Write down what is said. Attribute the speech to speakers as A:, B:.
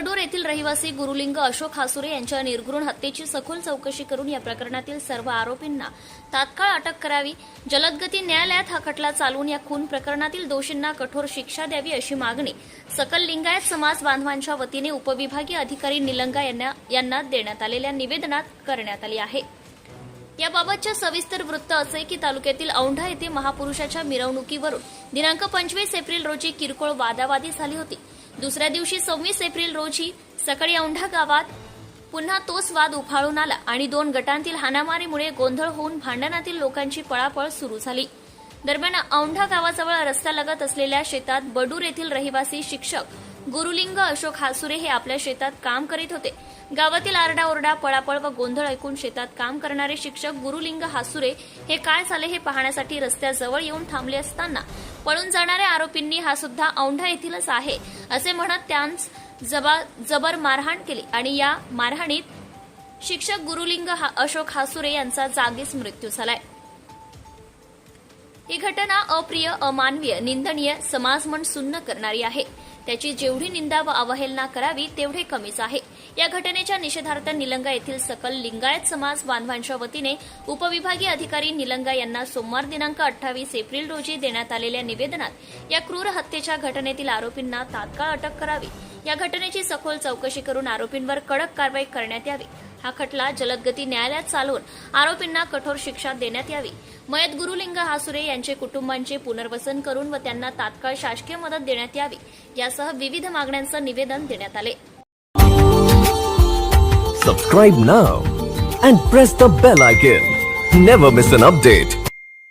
A: बडूर येथील रहिवासी गुरुलिंग अशोक हासुरे यांच्या निर्घृण हत्येची सखोल चौकशी करून या प्रकरणातील सर्व आरोपींना तात्काळ अटक करावी. जलदगती न्यायालयात हा खटला चालवून या खून प्रकरणातील दोषींना कठोर शिक्षा द्यावी अशी मागणी सकल लिंगायत समाज बांधवांच्या वतीने उपविभागीय अधिकारी निलंगा यांना यांना देण्यात आलेल्या निवेदनात करण्यात आली आहे. याबाबतच्या सविस्तर वृत्त असे की तालुक्यातील औंढा येथे महापुरुषाच्या मिरवणुकीवरून दिनांक पंचवीस एप्रिल रोजी किरकोळ वादावादी झाली होती. दुसऱ्या दिवशी सव्वीस एप्रिल रोजी सकाळी औंढा गावात पुन्हा तोच वाद उफाळून आला आणि दोन गटांतील हाणामारीमुळे गोंधळ होऊन भांडणातील लोकांची पळापळ सुरू झाली. दरम्यान औंढा गावाजवळ रस्ता लगत असलेल्या शेतात बडूर येथील रहिवासी शिक्षक गुरुलिंग अशोक हासुरे हे आपल्या शेतात काम करीत होते. गावातील आरडाओरडा पळापळ व गोंधळ ऐकून शेतात काम करणारे शिक्षक गुरुलिंग हासुरे हे काय झाले हे पाहण्यासाठी रस्त्याजवळ येऊन थांबले असताना पळून जाणाऱ्या आरोपींनी हा सुद्धा औंढा येथीलच आहे असे म्हणत त्यांस जबा जबर मारहाण केली आणि या मारहाणीत शिक्षक गुरुलिंग हा- अशोक हासुरे यांचा जागीच मृत्यू झालाय. ही घटना अप्रिय अमानवीय निंदनीय समाजमन सुन्न करणारी आहे. त्याची जेवढी निंदा व अवहेलना करावी तेवढे कमीच आहे. या घटनेच्या निषेधार्थ निलंगा येथील सकल लिंगायत समाज बांधवांच्या वतीने उपविभागीय अधिकारी निलंगा यांना सोमवार दिनांक अठ्ठावीस एप्रिल रोजी देण्यात आलेल्या निवेदनात या क्रूर हत्येच्या घटनेतील आरोपींना तात्काळ अटक करावी. या घटनेची सखोल चौकशी करून आरोपींवर कडक कारवाई करण्यात यावी. हा खटला जलदगती न्यायालयात चालवून आरोपींना कठोर शिक्षा देण्यात यावी. मयत गुरुलिंग हासुरे यांचे कुटुंबांचे पुनर्वसन करून व त्यांना तात्काळ शासकीय मदत देण्यात यावी यासह विविध मागण्यांचं निवेदन देण्यात आले.
B: Subscribe now and press the bell icon never miss an update